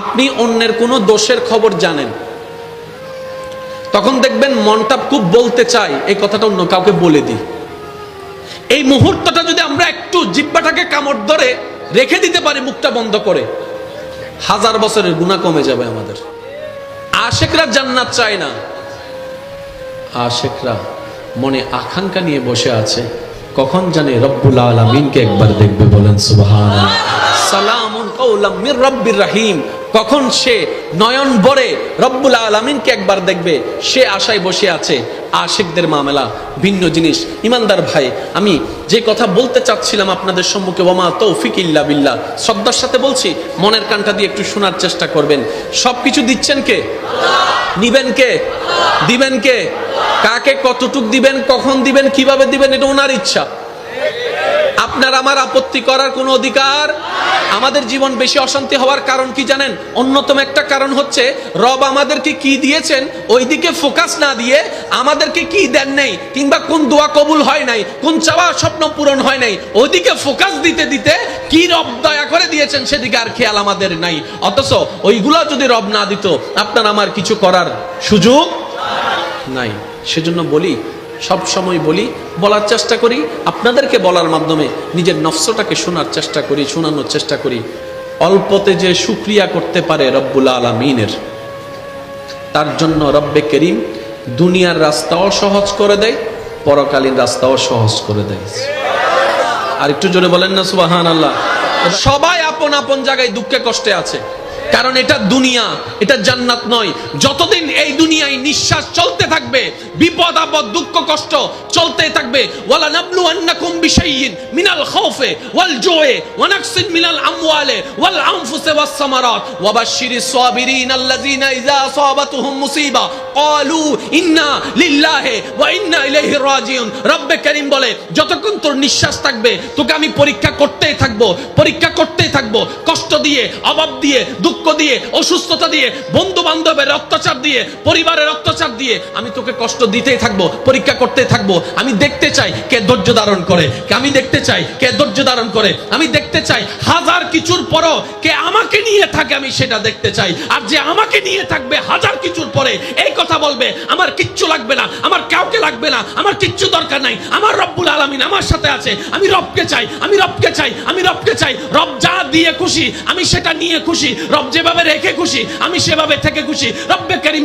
আপনি অন্যের কোনো দোষের খবর জানেন। তখন দেখবেন মনটা খুব বলতে চাই এই কথাটা অন্য কাউকে বলে দিই। এই মুহূর্তটা যদি আমরা একটু জিব্বাটাকে কামড় ধরে রেখে দিতে পারি, মুখটা বন্ধ করে, হাজার বছরের গুণা কমে যাবে আমাদের। আশেকরা জান্নাত চায় না। আশেকরা মনে আকাঙ্ক্ষা নিয়ে বসে আছে। কখন জানে রব্বুল আলমিনকে একবার দেখবে বলেন সুবহান সালামুন কৌলাম মির রব্বির রাহিম। কখন সে নয়ন বরে রব্বুল আলমিনকে একবার দেখবে? সে আশায় বসে আছে। আশেকদের মামলা, ভিন্ন জিনিস। ইমানদার ভাই, আমি যে কথা বলতে চাচ্ছিলাম আপনাদের সম্মুখে, ওমা তৌফিক ইল্লা বিল্লাহ। শ্রদ্ধার সাথে বলছি, মনের কানটা দিয়ে একটু শোনার চেষ্টা করবেন। সব কিছু দিচ্ছেন কে? নিবেন কে? দিবেন কে? কাকে কতটুক দিবেন, কখন দিবেন, কীভাবে দিবেন, এটা ওনার ইচ্ছা। আপনার আমার আপত্তি করার কোনো অধিকার? আমাদের জীবন বেশি অশান্তি হওয়ার কারণ কি জানেন? অন্যতম একটা কারণ হচ্ছে, রব আমাদেরকে কি দিয়েছেন ওইদিকে ফোকাস না দিয়ে আমাদেরকে কি দেন নাই? কিংবা কোন দোয়া কবুল হয় নাই? কোন চাওয়া স্বপ্ন পূরণ হয় নাই? ওইদিকে ফোকাস দিতে দিতে কি রব দয়া করে দিয়েছেন সেদিকে আর খেয়াল আমাদের নাই। অথচ ওইগুলো যদি রব না দিত, আপনার আমার কিছু করার সুযোগ নাই। সেজন্য বলি সব সময় বলি, বলার চেষ্টা করি, আপনাদেরকে বলার মাধ্যমে নিজের নফসটাকে শোনার চেষ্টা করি, শোনানোর চেষ্টা করি। অল্পতে যে সুক্রিয়া করতে পারে রব্বুল আলমিনের, তার জন্য রব্বে করিম দুনিয়ার রাস্তাও সহজ করে দেয়, পরকালীন রাস্তাও সহজ করে দেয়। আর একটু জোরে বলেন না সুবাহান আল্লাহ সবাই আপন আপন জায়গায় দুঃখে কষ্টে আছে। কারণ এটা দুনিয়া, এটা জান্নাত নয়। যতদিন এই দুনিয়ায় নিঃশ্বাস চলতে থাকবে, বিপদ, আপদ, দুঃখ, কষ্ট চলতে থাকবে ওয়ালা নাবলু আন্নাকুম বিশাইইন মিনাল খাউফে ওয়াল জুয়ে ওয়া নাকসিন মিনাল আমওয়ালে ওয়াল আনফুসি ওয়াস সামারাত। ওয়া বাশশিরিস সাবিরিন আল্লাযিনা ইযা আসাবাতুহুম মুসিবা। ক্বালু ইন্না লিল্লাহি ওয়া ইন্না ইলাইহি রাজিউন। রব্বে করিম বলে, যতক্ষণ তোর নিঃশ্বাস থাকবে, তোকে আমি পরীক্ষা করতেই থাকব, পরীক্ষা করতেই থাকব। কষ্ট দিয়ে, অভাব দিয়ে, দুঃখ দিয়ে, অসুস্থতা দিয়ে বন্ধু বান্ধবের অত্যাচার দিয়ে, পরিবারের অত্যাচার দিয়ে আমি তোকে কষ্ট দিতেই থাকব, পরীক্ষা করতেই থাকব। আমি দেখতে চাই কে ধৈর্য ধারণ করে আমি দেখতে চাই কে ধৈর্য ধারণ করে। আমি দেখতে চাই হাজার কিছুর পরও কে আমাকে নিয়ে থাকে, আমি সেটা দেখতে চাই। আর যে আমাকে নিয়ে থাকবে হাজার কিছুর পরে, এই কথা বলবে, আমার কিচ্ছু লাগবে না, আমার কাউকে লাগবে না, আমার কিচ্ছু দরকার নাই, আমার রব্বুল আলামিন আমার সাথে আছে, আমি রবকে চাই, আমি রবকে চাই, আমি রবকে চাই। রব যা দিয়ে খুশি, আমি সেটা নিয়ে খুশি, রব যেভাবে রেখে খুশি আমি সেভাবে থেকে খুশি। রব্বে করিম